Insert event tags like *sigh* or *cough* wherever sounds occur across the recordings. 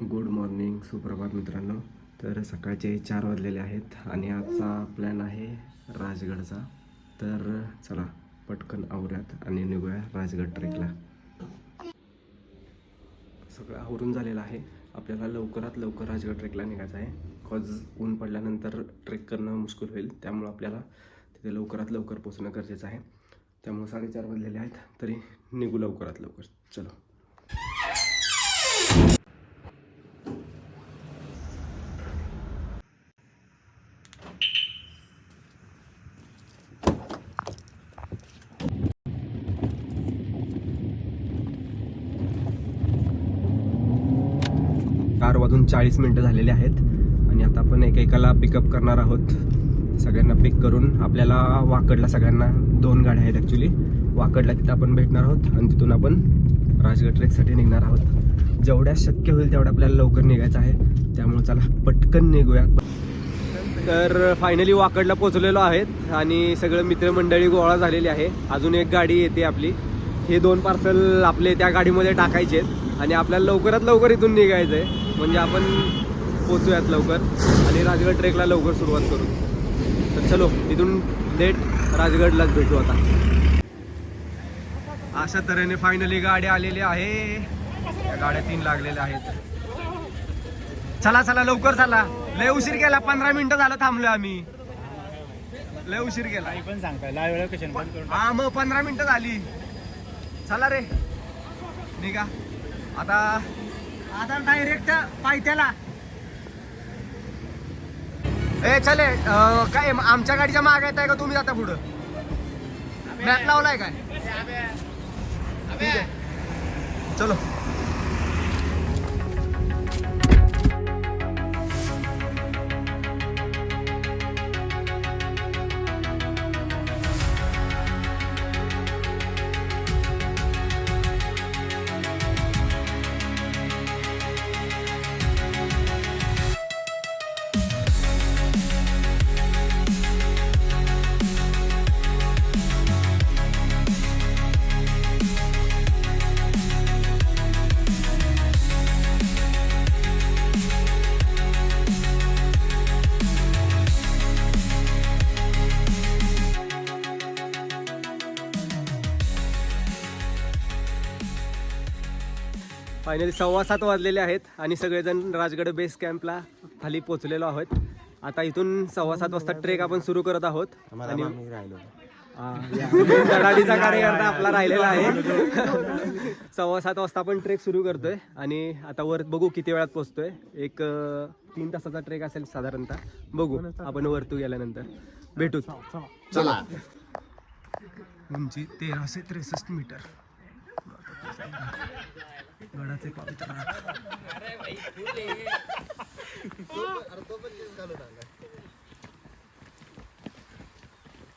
Good morning सुप्रभात मित्रांनो. तर सकाळचे चार वाजलेले आहेत आणि आजचा प्लॅन आहे राजगडचा. तर चला पटकन आवऱ्यात आणि निघूया राजगड ट्रेकला सगळं आवरून झालेलं आहे. आपल्याला लवकरात लवकर राजगड ट्रेकला निघायचं आहे. कॉज ऊन पडल्यानंतर ट्रेक करणं मुश्किल होईल. त्यामुळं आपल्याला तिथे लवकरात लवकर पोचणं गरजेचं आहे. त्यामुळं साडेचार वाजलेले आहेत. तरी निघू लवकरात लवकर. चलो. चार वाजून चाळीस मिनटं झालेले आहेत. आणि आता आपण एकेकाला पिकअप करणार आहोत. सगळ्यांना पिक करून आपल्याला वाकडला सगळ्यांना दोन गाड्या आहेत ॲक्च्युली वाकडला तिथं आपण भेटणार आहोत आणि तिथून आपण राजगड ट्रेकसाठी निघणार आहोत. जेवढ्या शक्य होईल तेवढ्या आपल्याला लवकर निघायचं आहे. त्यामुळे चला पटकन निघूया. तर फायनली वाकडला पोचलेलो आहेत आणि सगळं मित्रमंडळी गोळा झालेली आहे. अजून एक गाडी येते आपली. हे दोन पार्सल आपले त्या गाडीमध्ये टाकायचे आहेत आणि आपल्याला लवकरात लवकर इथून निघायचं आहे म्हणजे आपण पोचूयात लवकर आणि राजगड ट्रेकला लवकर सुरुवात करू. तर चलो इथून लेट राजगडलाच भेटू आता. अशा तऱ्हेने फायनली गाडी आलेली आहे. या गाड्या तीन लागलेल्या आहेत. चला चला लवकर चला. लय उशीर केला पंधरा मिनिटं झालं थांबलोय आम्ही. लय उशीर केला. पण हा मग पंधरा मिनिटं झाली. चला रे. निघा. आता आता डायरेक्ट पायथ्याला. ए चले काय आमच्या गाडीच्या माग येत आहे का तुम्ही जाता पुढं? मॅप लावलाय काय? ठीक आहे. चलो. फायनली सव्वा सात वाजलेले आहेत आणि सगळेजण राजगड बेस कॅम्पला खाली पोहोचलेलो आहोत. आता इथून सव्वा सात वाजता ट्रेक आपण सुरू करत आहोत. आणि. धडाडीचा कार्यकर्ता आपला राहिलेला आहे. सव्वा सात वाजता आपण ट्रेक सुरू करतोय. आणि आता वर बघू किती वेळात पोहोचतोय. एक तीन तासाचा ट्रेक असेल साधारणतः. बघू. आपण वरतू गेल्यानंतर. भेटू. चला. उंची तेराशे त्रेसष्ट मीटर. गडाचे पवित्र.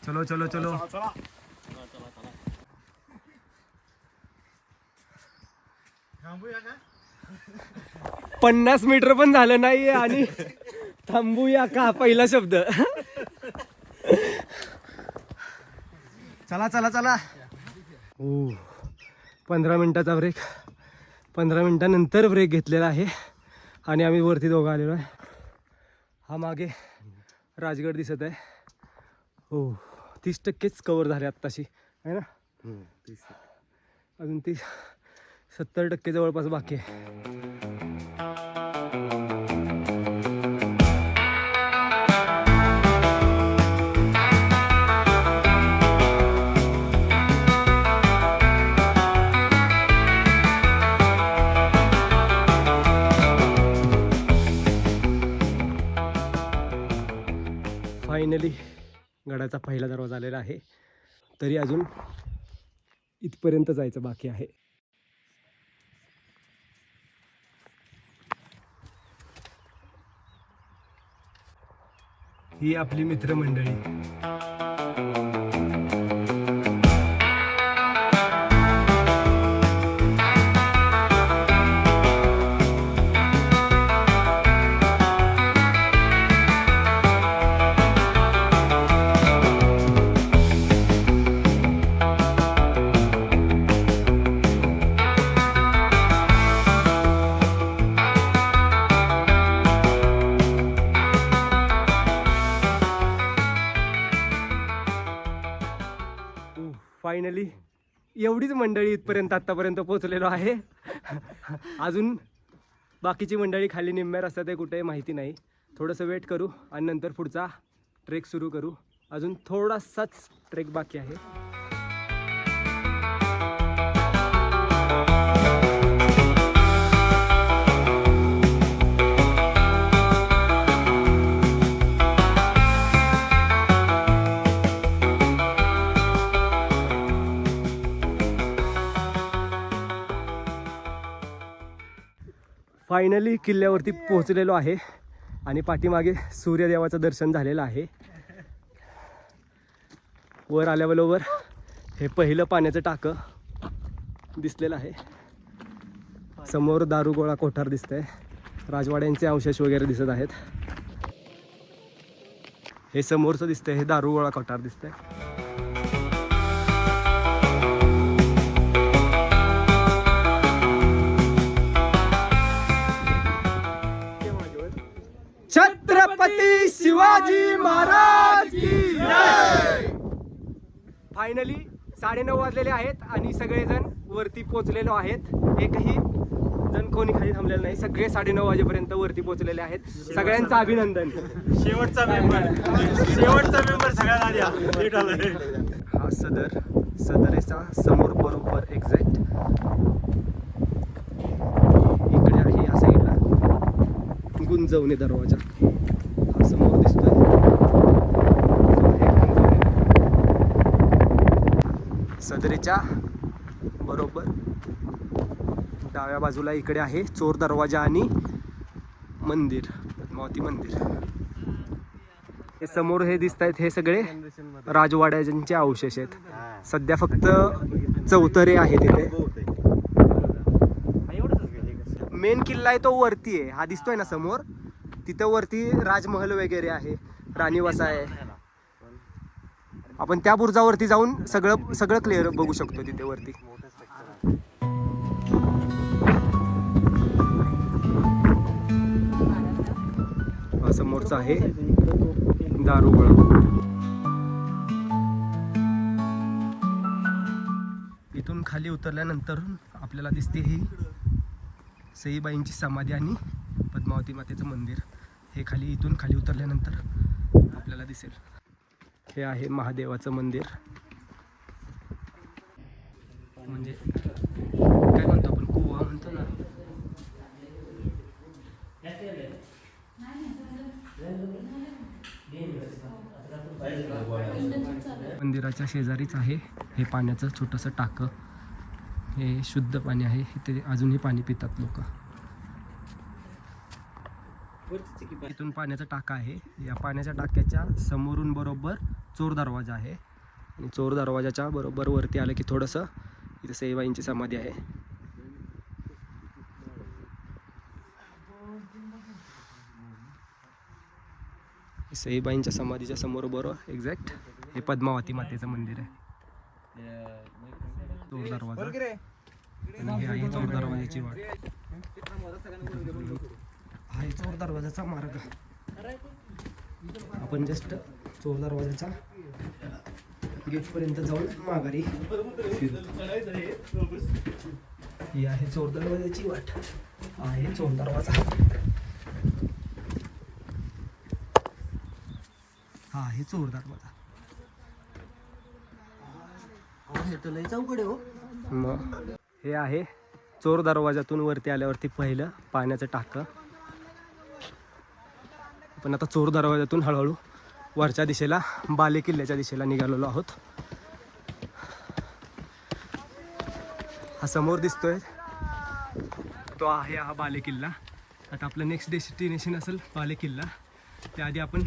चलो चलो चलो. पन्नास मीटर पण झालं नाही आणि थांबूया का? पहिला शब्द. चला चला चला. ओ पंधरा मिनिटाचा ब्रेक पंधरा मिनिटानंतर ब्रेक घेतलेला आहे. आणि आम्ही वरती दोघं आलेलो आहे. हा मागे राजगड दिसत आहे. हो तीस टक्केच कवर झाले आत्ताशी. आहे ना? अजून ती सत्तर टक्के जवळपास बाकी आहे. गडाचा पहिला दरवाजा आलेला आहे. तरी अजून इथपर्यंत जायचं बाकी आहे. ही आपली मित्रमंडळी. फायनली एवढीच मंडळी इथपर्यंत आत्तापर्यंत पोहोचलेलो आहे. अजून बाकीची मंडळी खाली निम्म्या रस्त्यात आहे कुठे माहिती नाही. थोडंसं वेट करू आणि नंतर पुढचा ट्रेक सुरू करू. अजून थोडासाच ट्रेक बाकी आहे. फायनली किल्ल्यावरती पोहोचलेलो आहे. आणि पाठीमागे सूर्यदेवाचं दर्शन झालेलं आहे. वर आल्याबरोबर हे पहिलं पाण्याचं टाकं दिसलेलं आहे. समोर दारुगोळा कोठार दिसतंय. राजवाड्यांचे अवशेष वगैरे दिसत आहेत. हे समोरचं दिसतंय हे दारुगोळा कोठार दिसतंय. शिवाजी महाराज की फायनली साडेनऊ वाजलेले आहेत आणि सगळेजण वरती पोहोचलेलो आहेत. एकही जण कोणी खाली थांबलेलं नाही. सगळे साडेनऊ वाजेपर्यंत वरती पोहोचलेले आहेत. सगळ्यांचं अभिनंदन. शेवटचा मेंबर शेवटचा मेंबर सगळ्यात आधी हा. सदर. सदरेचा समोर बरोबर एक्झॅक्ट इकडे आहे या साईडला गुंजवणे दरवाजा. समोर दिसतोय. सदरेच्या बरोबर डाव्या बाजूला इकडे आहे चोर दरवाजा आणि मंदिर पद्मावती मंदिर. हे समोर हे दिसत आहेत हे सगळे राजवाड्यांचे अवशेष आहेत. सध्या फक्त चौतरे आहे तिथे मेन किल्ला आहे तो वरती आहे. हा दिसतोय ना समोर? तिथं वरती राजमहल वगैरे आहे राणीवसा आहे. आपण त्या बुर्जावरती जाऊन सगळं सगळं क्लिअर बघू शकतो तिथे वरती समोरचा आहे. दारुगोळा इथून खाली उतरल्यानंतर आपल्याला दिसते ही सईबाईंची समाधी आणि पद्मावती मातेचं मंदिर. हे खाली इथून खाली उतरल्यानंतर आपल्याला दिसेल. हे आहे महादेवाचं मंदिर. म्हणजे काय म्हणतो आपण? कुवा म्हणतो ना. मंदिराच्या शेजारीच आहे. हे पाण्याचं छोटंसं टाकं. हे शुद्ध पाणी आहे. इथे अजूनही पाणी पितात लोक. इथून पाण्याचा टाका आहे. या पाण्याच्या टाक्याच्या समोरून बरोबर चोर दरवाजा आहे. आणि चोर दरवाजाच्या बरोबर वरती आलं की थोडंसं इथे सेवाईंची समाधी आहे. सईबाईंच्या समाधीच्या समोर बरोबर एक्झॅक्ट हे पद्मावती मातेचं मंदिर आहे. चोर दरवाजा. आणि हे आहे चोर दरवाजाची वाट. हा आहे चोर दरवाजाचा मार्ग. आपण जस्ट चोर दरवाजाच्या गेटपर्यंत जाऊन माघारी ही आहे चोर दरवाजाची वाट. आहे चोर दरवाजा. हा आहे चोर दरवाजा. हो. मग हे आहे चोर दरवाजातून वरती आल्यावरती पहिलं पाण्याचं टाकं. पण आता चोर दरवाजातून हळूहळू वरच्या दिशेला बाले किल्ल्याच्या दिशेला निघालेलो आहोत. हा समोर दिसतोय. तो आहे हा बाले किल्ला. आता आपलं नेक्स्ट डेस्टिनेशन असेल बाले किल्ला. त्याआधी आपण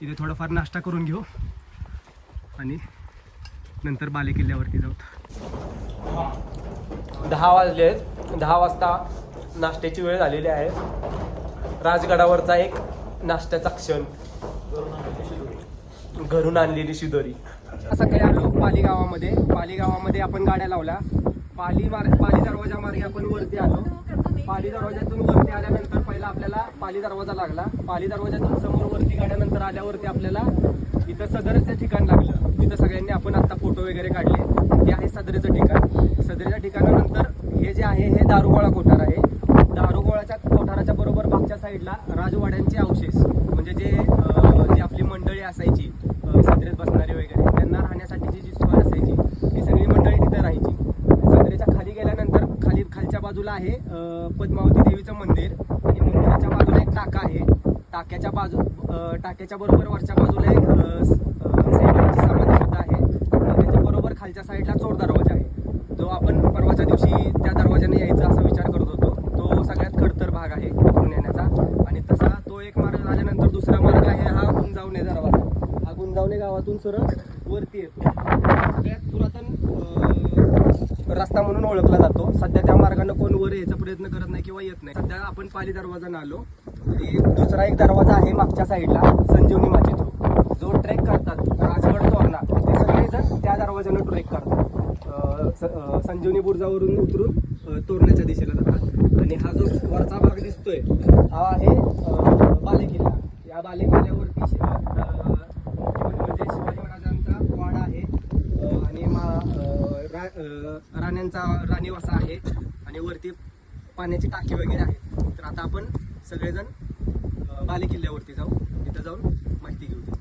इथे थोडाफार नाश्ता करून घेऊ आणि नंतर बाले किल्ल्यावरती जाऊ. दहा वाजले आहेत. दहा वाजता नाश्त्याची वेळ झालेली आहे. राजगडावरचा एक नाश्त्याचा क्षण. घरून आणलेली शिदोरी. सकाळी आलो पाली गावामध्ये पाली गावामध्ये आपण गाड्या लावल्या. पाली मार्ग पाली दरवाजा मार्गे आपण वरती आलो. पाली दरवाजातून वरती आल्यानंतर पहिला आपल्याला पाली दरवाजा लागला. पाली दरवाजातून समोर वरती गाड्यानंतर आल्यावरती आपल्याला इथं सदरचं ठिकाण लागलं. तिथं सगळ्यांनी आपण आत्ता फोटो वगैरे काढले. हे आहे सदरेचं ठिकाण. सदरेच्या ठिकाणानंतर हे जे आहे हे दारुगोळा कोठार आहे. दारुगोळाच्या कोठाराच्या बरोबर मागच्या साईडला राजवाड्यांचे अवशेष म्हणजे जे जी आपली मंडळी असायची सत्रेत बसणारी वगैरे त्यांना राहण्यासाठीची जी सोय असायची ती सगळी मंडळी तिथे राहायची. सदरेच्या खाली गेल्यानंतर खाली खालच्या बाजूला आहे पद्मावती देवीचं मंदिर आणि मंदिराच्या बाजूला एक टाका आहे. टाक्याच्या बाजू टाक्याच्या बरोबर वरच्या बाजूला एक समाधी सुद्धा आहे. त्याच्या बरोबर खालच्या साईडला चोर दरवाजा आहे. जो आपण परवाच्या दिवशी त्या दरवाजाने यायचा असा विचार करत होतो तो सगळ्यात खडतर भाग आहे तिकडून येण्याचा आणि तसा तो एक मार्ग झाल्यानंतर दुसरा मार्ग आहे हा गुंजावणे दरवाजा हा गुंजावणे सरळ वरती येतो. सगळ्यात पुरातन रस्ता म्हणून ओळखला जातो. सध्या त्या मार्गाने कोण वर यायचा प्रयत्न करत नाही किंवा येत नाही. सध्या आपण पाली दरवाजानं आलो. दुसरा एक दरवाजा आहे मागच्या साईडला संजीवनी माची थ्रू जो ट्रेक करतात राजगड तोरणा ते सगळेजण त्या दरवाजानं ट्रेक करतात. स- संजीवनी बुर्जावरून उतरून तोरण्याच्या दिशेला जातात. आणि हा जो वरचा भाग दिसतोय हा आहे बालेकिल्ला. या बालेकिल्ला शि- अं, म्हणजे शिवाजी महाराजांचा वाडा आहे अं, आणि मा अं, रा- अं, राण्यांचा राणीवासा आहे आणि वरती पाण्याची टाकी वगैरे आहे. तर आता आपण सगळेजण बालेकिल्ल्यावरती जाऊ. तिथं जाऊन माहिती घेऊ तिथं.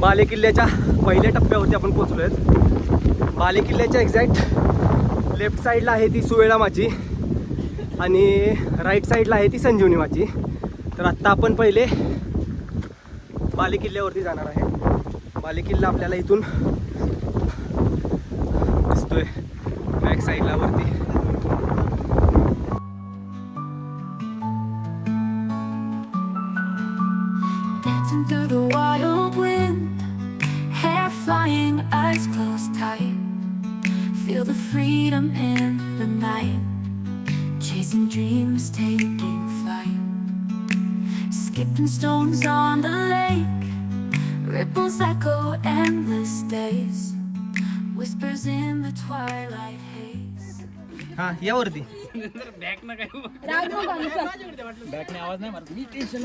बालेकिल्ल्याच्या पहिल्या टप्प्यावरती आपण पोचलो आहेत बालेकिल्ल्याच्या एक्झॅक्ट लेफ्ट साईडला आहे ती सुवेळा माझी. आणि राईट साईडला आहे ती संजीवनी माची तर आत्ता आपण पहिले बालेकिल्ल्यावरती जाणार आहे. बालेकिल्ला आपल्याला इथून दिसतोय. बॅक साईडला वरती. chasing dreams, taking flight. Skipping stones on the lake, ripples echo endless days. Whispers in the twilight haze. हा यावरती बॅकने आवाज नाही मारत मी टेन्शन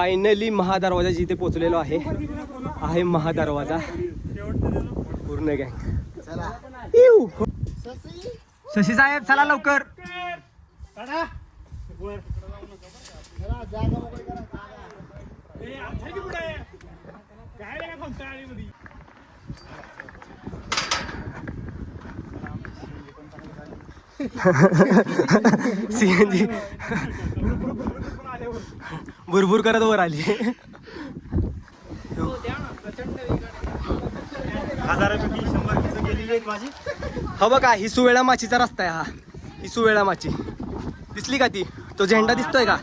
फायनली महादरवाजा जिथे पोहोचलेलो आहे आहे महादरवाजा. पूर्ण गँग. शशी साहेब चला लवकर. *laughs* *laughs* *laughs* सीएनजी. भुरभुर करत वर आली. हजारापैकी शंभर केस गेलेली आहेत माझी? हा बघा ही सुवेळा माचीचा रस्ता आहे हा. ही सुवेळा माची. दिसली का ती? तो झेंडा दिसतोय का?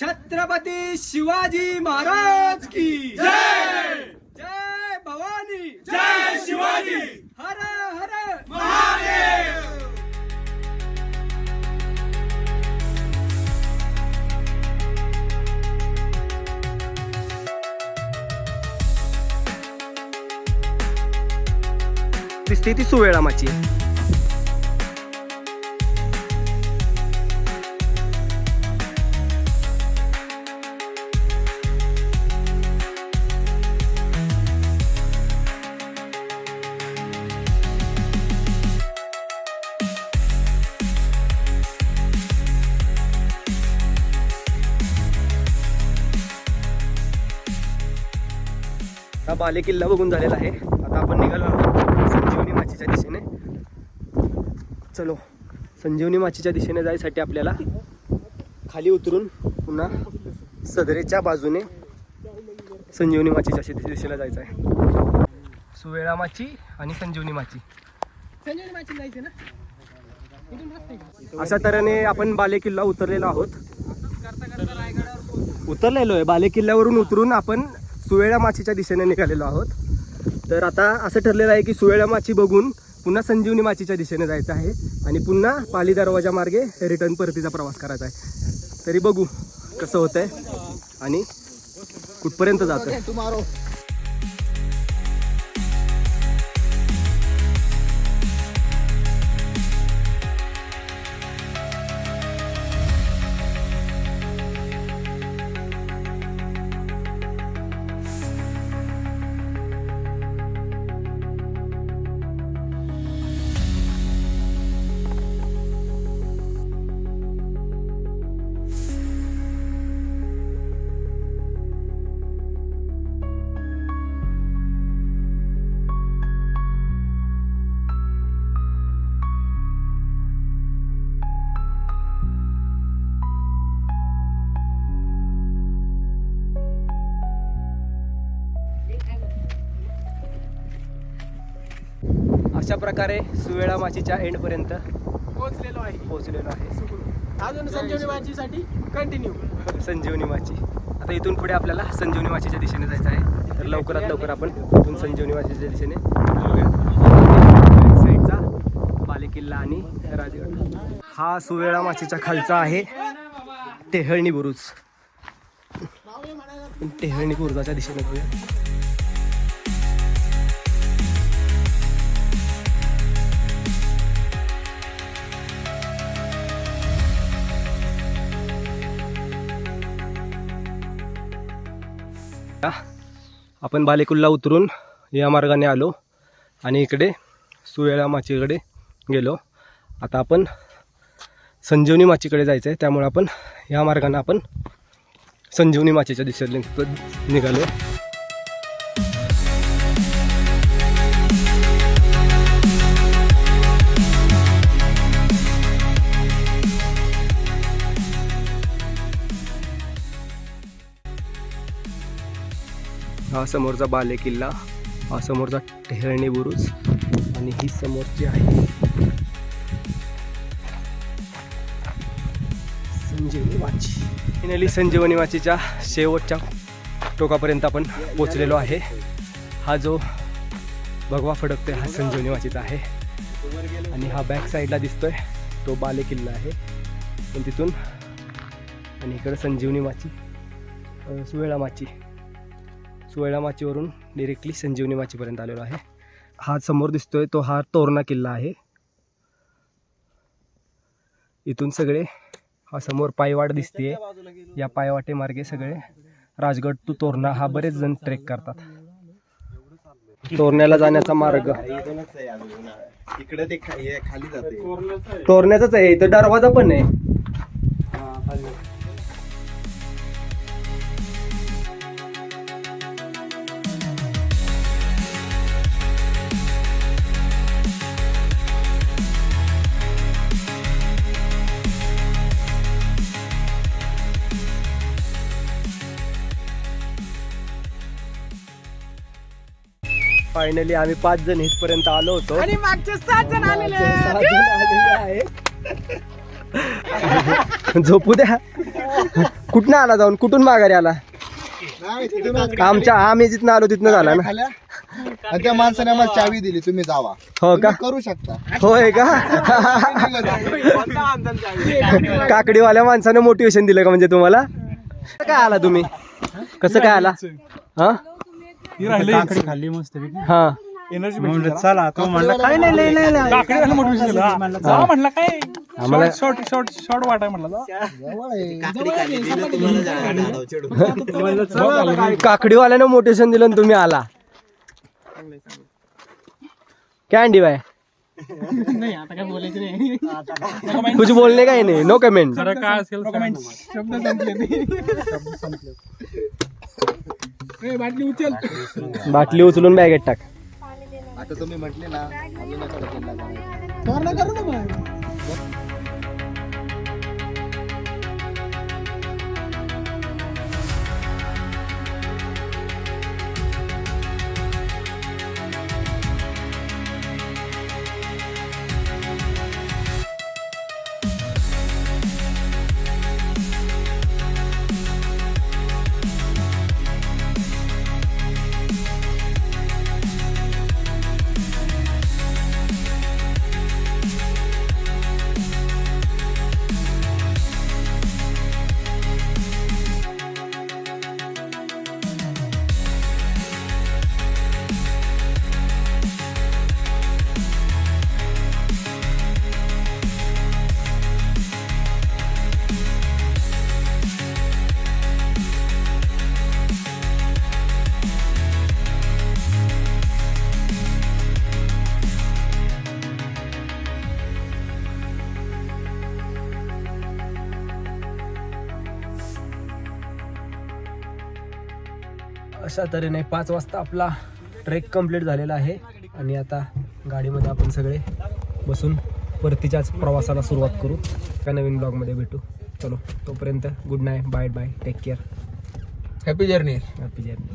छत्रपती शिवाजी महाराज की. जय! जय भवानी. जय शिवाजी! हर हर महादेव! दिसते ती सुवेळामाची. हा बाले किल्ला बघून झालेला आहे. आता आपण निघालो आहोत संजीवनी माचीच्या दिशेने चलो. संजीवनी माचीच्या दिशेने जायसाठी आपल्याला खाली उतरून पुन्हा सदरेच्या बाजूने संजीवनी माचीच्या दिशेला जायचं आहे. सुवेळा माची आणि संजीवनी माची. अशा तऱ्हेने आपण बाले किल्ला उतरलेलो आहोत. उतरलेलो आहे. बाले किल्ल्यावरून उतरून आपण सुवेळा माचीच्या दिशेने निघालेलो आहोत. तर आता असं ठरलेलं आहे की सुवेळा माची बघून पुन्हा संजीवनी माचीच्या दिशेने जायचं आहे आणि पुन्हा पाली दरवाजा मार्गे रिटर्न परतीचा प्रवास करायचा आहे. तरी बघू कसं होतंय आणि कुठपर्यंत जातं अशा प्रकारे सुवेळा माचीच्या एंडपर्यंत पोहोचलेलो आहे. पोहोचलेलो आहे. अजून संजीवनी माचीसाठी कंटिन्यू संजीवनी माची. आता इथून पुढे आपल्याला संजीवनी माचीच्या दिशेने जायचं आहे. तर लवकरात लवकर आपण इथून संजीवनी माचीच्या दिशेने. साईडचा बालेकिल्ला आणि राजगड. हा सुवेळा माचीच्या खालचा आहे टेहळणी बुरुज. टेहळणी बुरुजाच्या दिशेने आपण बालेकुल्ला उतरून या मार्गाने आलो आणि इकडे सुवेळा माचीकडे गेलो. आता आपण संजीवनी माचीकडे जायचं आहे त्यामुळे आपण या मार्गाने आपण संजीवनी माचीच्या दिशेने निघालो. हा समोरचा बाले किल्ला हा समोरचा टेहळणी बुरुज आणि ही समोरची आहे संजीवनी वाची. फायनली संजीवनी वाचीच्या शेवटच्या टोकापर्यंत आपण पोचलेलो आहे. हा जो भगवा फडकतोय हा संजीवनी वाचीचा आहे. आणि हा बॅक साईडला दिसतोय तो बाले किल्ला आहे. पण तिथून आणि इकडं संजीवनी माची सुवेळा माची. सुवेळा माचीवरून डिरेक्टली संजीवनी माचीपर्यंत आलेलो आहे. हा समोर दिसतोय तो हा तोरणा किल्ला आहे. इथून सगळे हा समोर पायवाट दिसते या पायवाटेमार्गे सगळे राजगड टू तोरणा हा बरेच जण ट्रेक करतात. तोरण्याला जाण्याचा मार्ग. इकडे ते खाली जाते तोरण्याचाच आहे इथं दरवाजा पण आहे. फायनली आम्ही पाच जण इथपर्यंत आलो होतो. आणि मागचे सात जण आलेले आहेत. सात जण आलेले आहे झोपू द्या. कुठनं आला जाऊन? कुठून माघारी आला? आमच्या आम्ही जिथनं आलो तिथनं झाला ना? खाल्या? आणि त्या माणसाने आम्हाला चावी दिली तुम्ही जावा. हो का? तुम्ही करू शकता. होय का? काकडीवाल्या माणसानं मोटिवेशन दिलं का म्हणजे तुम्हाला? कसं काय आला तुम्ही? कसं काय आला हा? काकडी खाल्ली मस्त हा. एनर्जी म्हणलं चला तो म्हणला काय नाही लय नाही लय. काकडे मोटिवेशन दिलं. जा. म्हणला काय? आम्हाला- शॉर्ट शॉर्ट शॉर्ट वाटाय म्हणला जा. काकडी खाली दिलं तुम्हाला जागा आडाव चढून. काकडीवाल्यानं मोटिवेशन दिलं आणि तुम्ही आला. काय अंडी बाय कुछ बोलणे काही नाही? नो कमेंट जरा काय असेल *laughs* बाटली उचलून बॅगेत टाक. आता तुम्ही म्हटले ना अजून एका अशा तऱ्हेने पाच वाजता आपला ट्रेक कंप्लीट झालेला आहे. आणि आता गाडीमध्ये आपण सगळे बसून परतीच्याच प्रवासाला सुरुवात करू. त्या नवीन ब्लॉगमध्ये भेटू. चलो तोपर्यंत good night bye bye take care happy journey happy journey